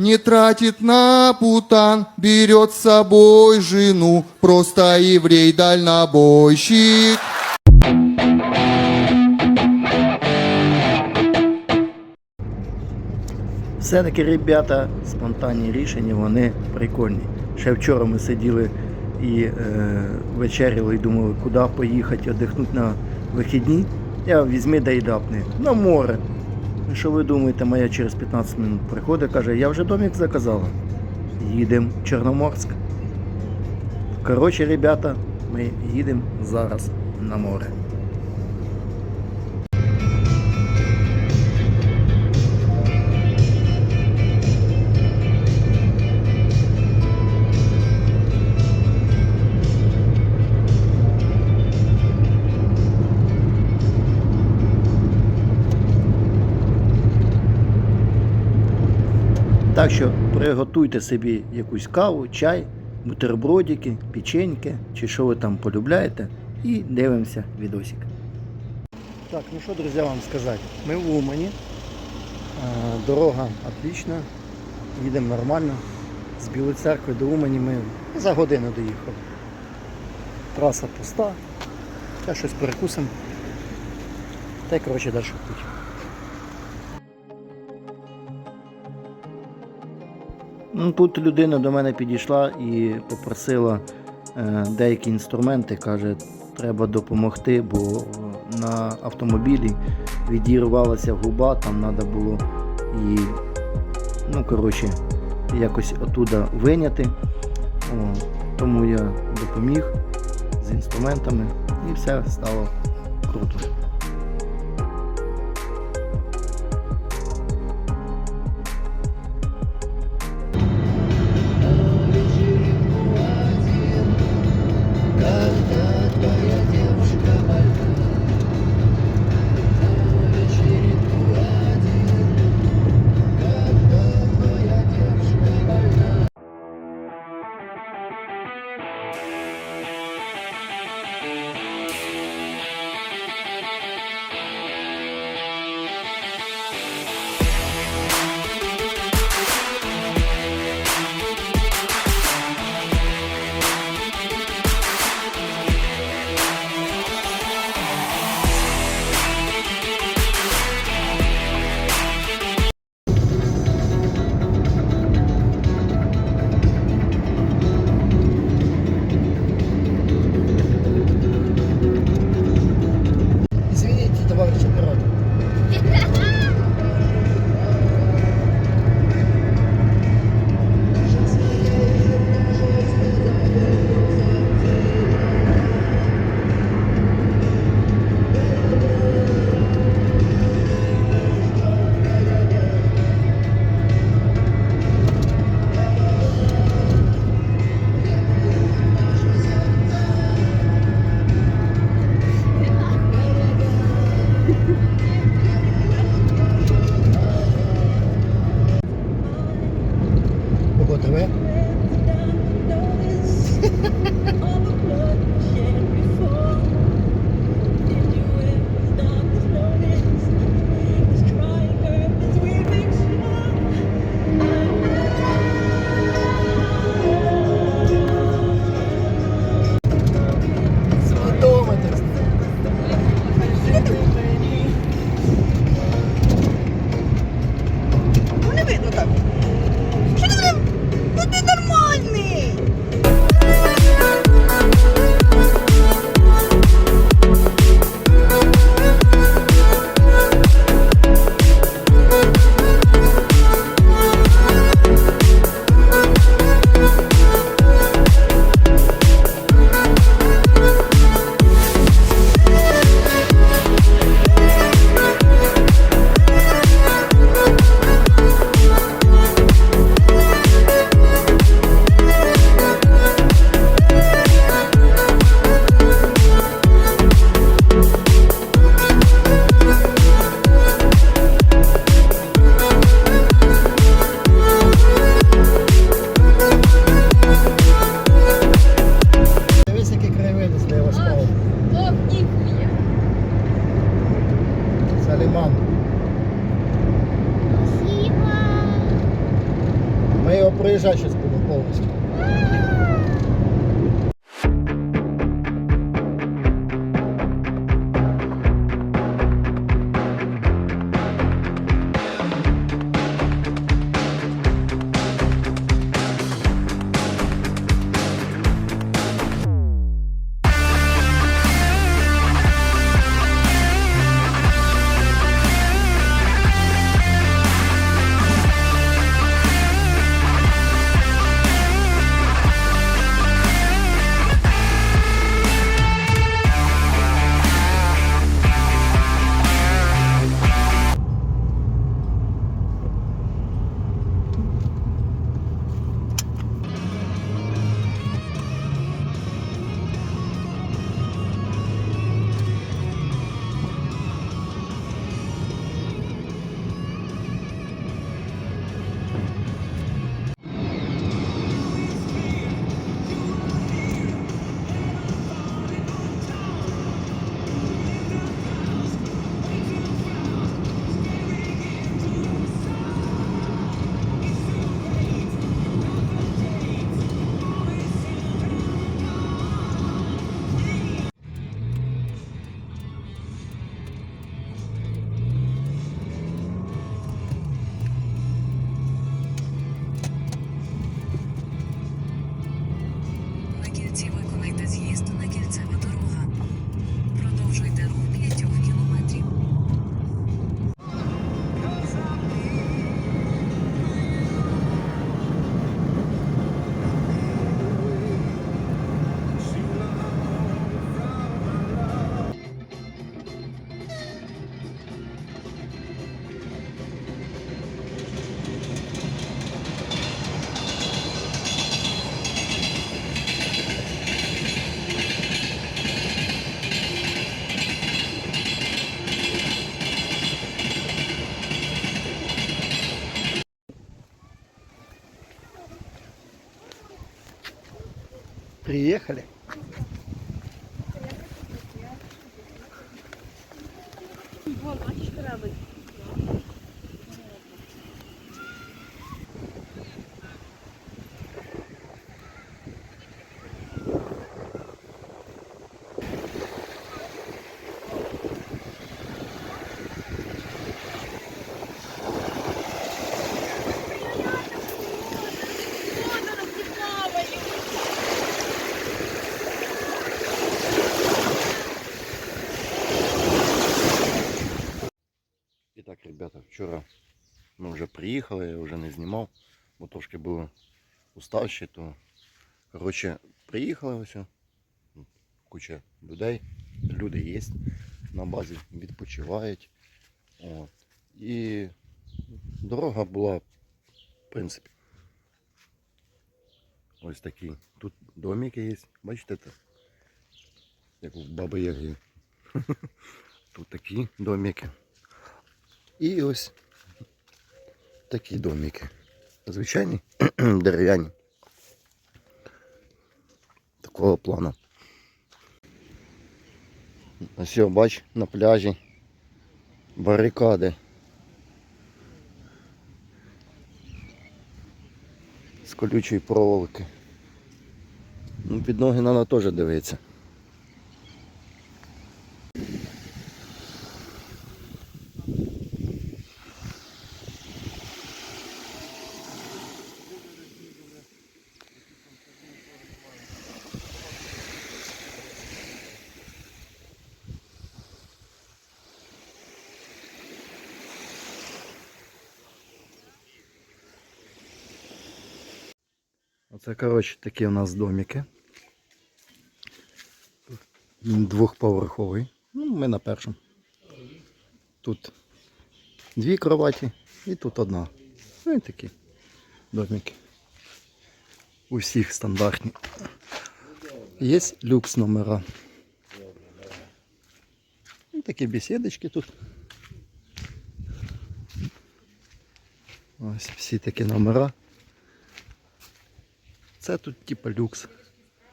Не тратит на путан, берет с собой жену, просто еврей-дальнобойщик. Все-таки ребята, спонтанні рішення, вони прикольні. Ще вчора ми сиділи і е, вечеряли і думали, куди поїхати, віддихнути на вихідні. Я візьми да дапни. На море. Що ви думаєте, моя через 15 минут приходить, каже, я вже домик заказала. Їдемо в Чорноморськ. Коротше, ребята, ми їдемо зараз на море. Так що приготуйте собі якусь каву, чай, бутербродики, печеньки, чи що ви там полюбляєте, і дивимося відосик. Так, ну що, друзі, вам сказати? Ми в Умані. Е, Дорога отлічна, їдемо нормально. З Білої церкви до Умані ми за годину доїхали. Траса пуста. Та щось перекусимо. Та й коротше далі путь. Тут людина до мене підійшла і попросила е, деякі інструменти, каже, треба допомогти, бо на автомобілі відірвалася губа, там треба було її, ну, коротше, якось оттуда виняти. О, тому я допоміг з інструментами і все стало круто. Приїхали. І так, ребята, вчора ми вже приїхали, я вже не знімав, бо трошки були уставші, то коротше, приїхали ось. Куча людей, люди є на базі, відпочивають. От. І дорога була, в принципі, ось такі. Тут домики є, бачите, це, як у Баби Яги. Тут такі домики. І ось такі домики. Звичайні дерев'яні. Такого плану. Ось бач, на пляжі барикади. З колючої проволоки. Ну, під ноги треба теж дивитися. Оце, коротше, такі у нас домики. Двохповерховий. Ну, ми на першому. Тут дві кроваті і тут одна. Ну і такі домики. У всіх стандартні. Є люкс номера. І такі бесідочки тут. Ось всі такі номера. Це тут типа люкс.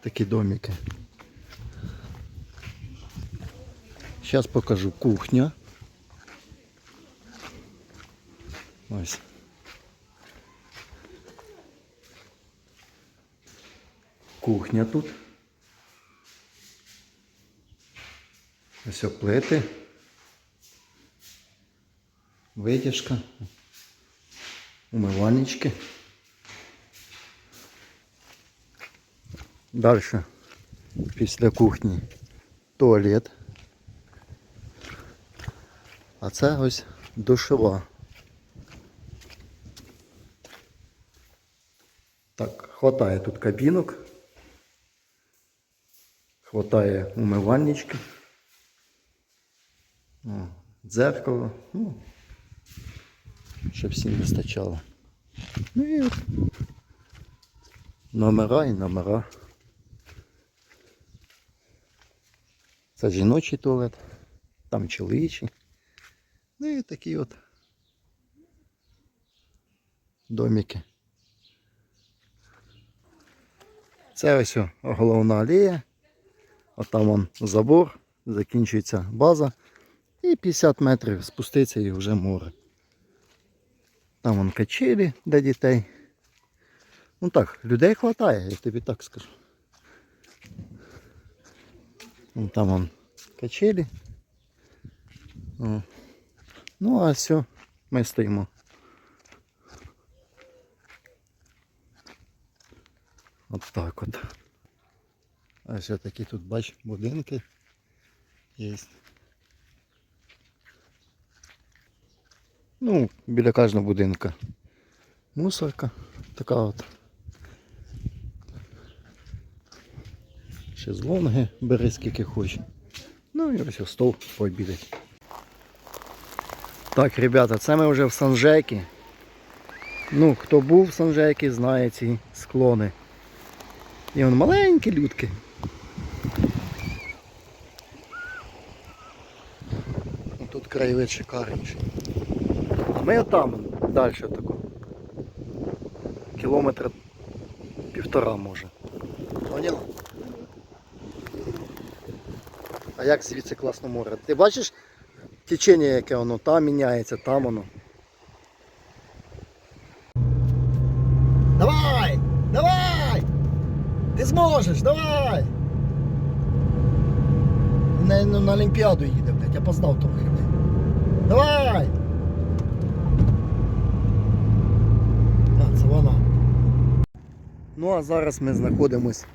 Такі домики. Зараз покажу кухня. Ось. Кухня тут. Ось плити. Витяжка. Умивальнички. Далі після кухні туалет. А це ось душова. Так, хватає тут кабінок. Хватає умивальнички. Дзеркало. Ну, щоб всім вистачало. Ну і номера і номера. Це жіночий туалет, там чоловічий. Ну і такі от домики. Це ось головна алея. Отам вон забор, закінчується база. І 50 метрів спуститься і вже море. Там вон качелі для дітей. Ну так, людей вистачає, я тобі так скажу. Вон там вон качелі. О. Ну а все, ми стоїмо. От так от. А все такі тут бач будинки є. Ну, біля кожного будинка. Мусорка така от. Шезлонги бери скільки хочеш. Ну і ось стол пообідати. Так, ребята, це ми вже в Санжекі. Ну, хто був в Санжекі, знає ці склони. І вон маленькі людки. Тут краєвид шикарніший. А ми отам далі тако. Кілометра півтора може. Поняв? А як звідси класно море? Ти бачиш течення, яке воно там міняється, там воно. Давай! Давай! Ти зможеш, давай! На, на, на Олімпіаду їде, блядь, я познав трохи. Давай! А, це вона. Ну а зараз ми знаходимось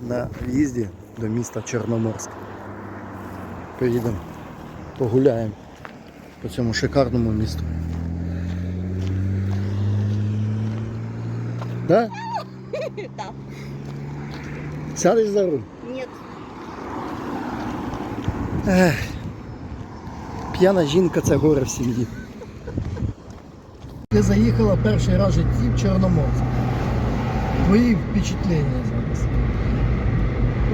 на в'їзді до міста Чорноморськ. Поїдемо, погуляємо по цьому шикарному місту. Да? Да. Сядеш за руль? Нет. Ех. П'яна жінка це горе в сім'ї. Ти заїхала перший раз в житті в Чорноморськ. Твої впечатлення зараз.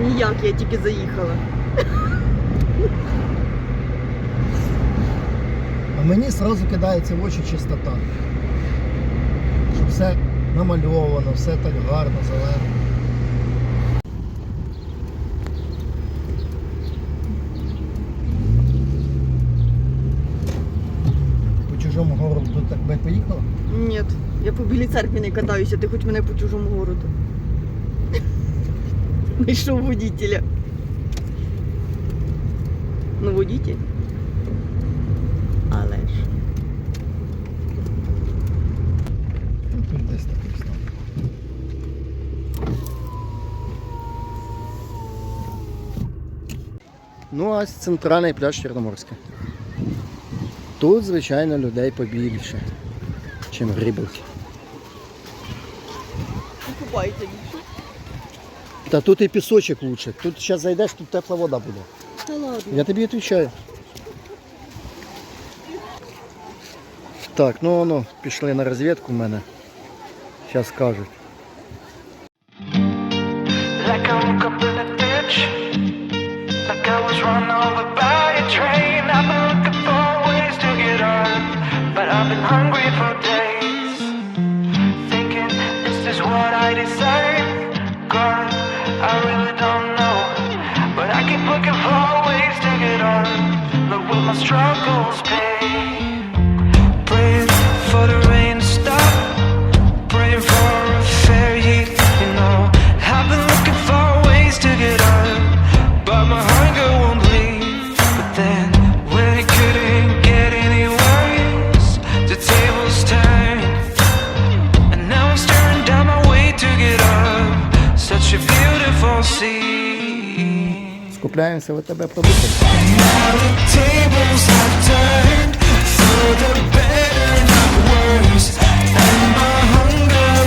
Ніяк, я тільки заїхала. А мені одразу кидається в очі чистота. Що все намальовано, все так гарно, зелено. По чужому городу тут так би поїхала? Ні, я по білій церкві не катаюся, ти хоч мене по чужому городу. Знайшов водителя. Ну, водитель. Але ж. Ну, тут десь. Ну, а ось центральний пляж Чорноморська. Тут, звичайно, людей побільше, ніж в Грибовці. Купається більше. Та тут і пісочок лучше. Тут зараз зайдеш, тут тепла вода буде. Та ладно. Я тобі відповідаю. Так, ну ну, пішли на розвідку в мене. Зараз скажуть. Looking for ways to get on. Look what my struggles pay. Praying for the rain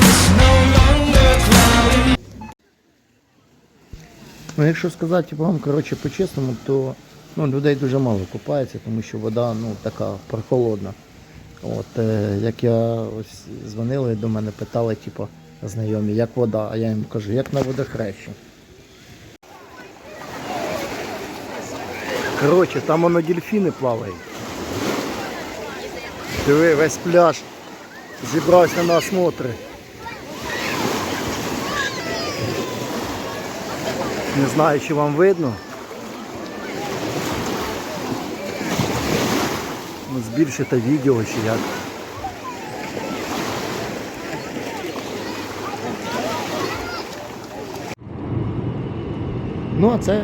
is no longer clouding. Ну, якщо сказати вам, коротше, по-чесному, то ну, людей дуже мало купається, тому що вода ну, така прохолодна. От, е, як я ось дзвонили до мене, питали, типу, знайомі, як вода, а я їм кажу, як на водохрещі. Коротше, там воно дельфіни плавають. Диви, весь пляж зібрався на осмотри. Не знаю, чи вам видно. Ну, Збільшите відео чи як. Ну а це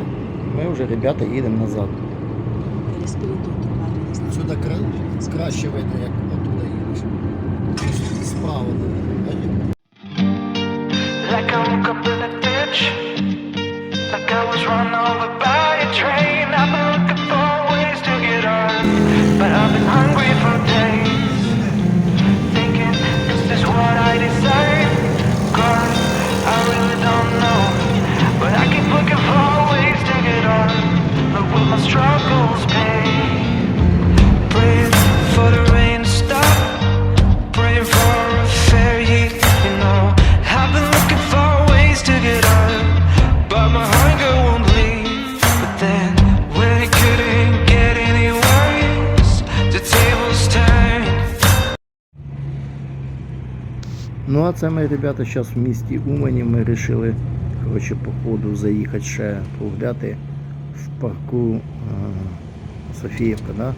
ми вже, ребята, їдемо назад. Краще видно, як оттуда їдеш. Справа. Ну а це ми, ребята, зараз в місті Умані ми вирішили по ходу заїхати ще погуляти в парку е, Софіївка. Да?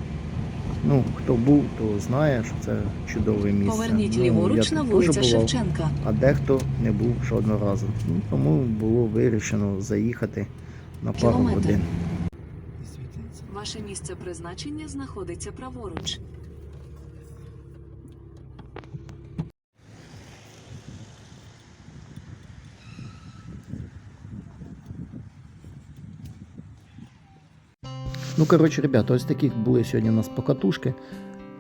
Ну, хто був, то знає, що це чудове місце. Поверніть Ну, ліворуч на вулиця Шевченка. А дехто не був жодного разу. Ну, тому було вирішено заїхати на пару Кілометр. годин. Ваше місце призначення знаходиться праворуч. Ну, коротше, ребята, ось таких були сьогодні у нас покатушки.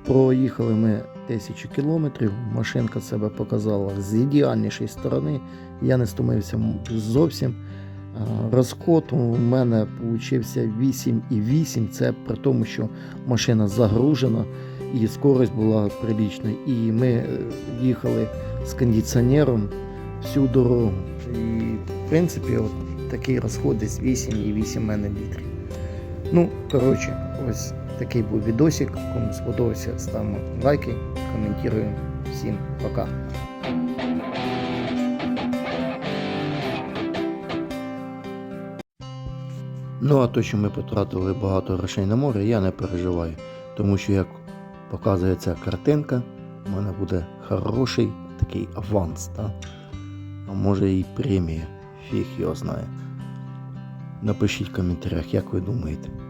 Проїхали ми тисячу кілометрів. Машинка себе показала з ідеальнішої сторони. Я не стомився зовсім. Розход у мене получився 8,8. Це при тому, що машина загружена і скорость була прилічна. І ми е, їхали з кондиціонером всю дорогу. І в принципі, от такий розход десь 8,8 мене літрів. Ну, коротше, ось такий був відосик. Кому сподобався, ставимо лайки, коментуємо. Всім пока. Ну, а то, що ми потратили багато грошей на море, я не переживаю. Тому що, як показує ця картинка, у мене буде хороший такий аванс, та? а може і премія. Фіг його знає. Напишіть в коментарях, як ви думаєте.